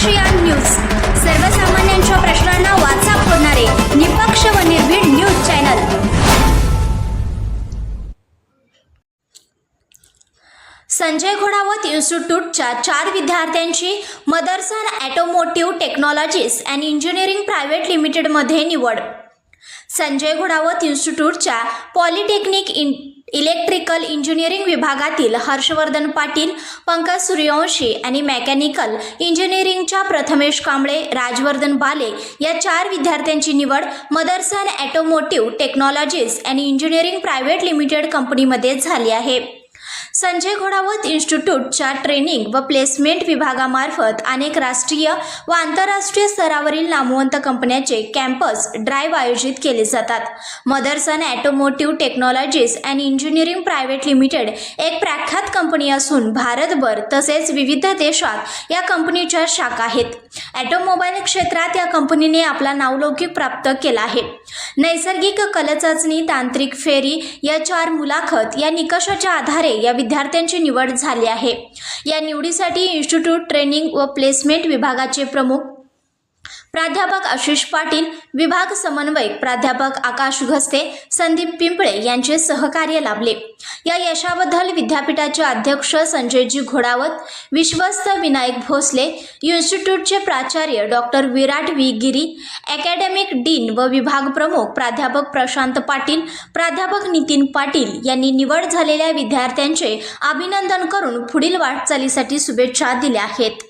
ASEAN news. सर्वसामान्यांच्या प्रश्नांना वाचा फोडणारे निपक्ष व निर्भीड न्यूज चॅनल. संजय घोडावत इन्स्टिट्यूटच्या चार विद्यार्थ्यांची Motherson automotive technologies and engineering private लिमिटेडमध्ये निवड. संजय घोडावत इन्स्टिट्यूटच्या पॉलिटेक्निक इन इलेक्ट्रिकल इंजिनिअरिंग विभागातील हर्षवर्धन पाटील पंकज सूर्यवंशी आणि मेकॅनिकल इंजिनिअरिंगच्या प्रथमेश कांबळे राजवर्धन बाले या चार विद्यार्थ्यांची निवड Motherson automotive technologies and engineering private limited कंपनीमध्ये झाली आहे. संजय घोडावत इन्स्टिट्यूटच्या ट्रेनिंग व प्लेसमेंट विभागामार्फत अनेक राष्ट्रीय व आंतरराष्ट्रीय स्तरावरील नामवंत कंपन्यांचे कॅम्पस ड्राईव्ह आयोजित केले जातात. Motherson automotive technologies and engineering private limited एक प्रख्यात कंपनी असून भारतभर तसेच विविध देशात या कंपनीच्या शाखा आहेत. ॲटोमोबाईल क्षेत्रात या कंपनीने आपला नावलौकिक प्राप्त केला आहे. नैसर्गिक कलचाचणी तांत्रिक फेरी या चार मुलाखत या निकषाच्या आधारे या विद्यार्थ्यांची निवड झाली आहे. या निवडीसाठी इन्स्टिट्यूट ट्रेनिंग व प्लेसमेंट विभागाचे प्रमुख प्राध्यापक आशिष पाटील विभाग समन्वयक प्राध्यापक आकाश घस्ते संदीप पिंपळे यांचे सहकार्य लाभले. या यशाबद्दल विद्यापीठाचे अध्यक्ष संजयजी घोडावत विश्वस्त विनायक भोसले इन्स्टिट्यूटचे प्राचार्य doctor Virat V. Giri academic dean व विभाग प्रमुख प्राध्यापक प्रशांत पाटील प्राध्यापक नितीन पाटील यांनी निवड झालेल्या विद्यार्थ्यांचे अभिनंदन करून पुढील वाटचालीसाठी शुभेच्छा दिल्या आहेत.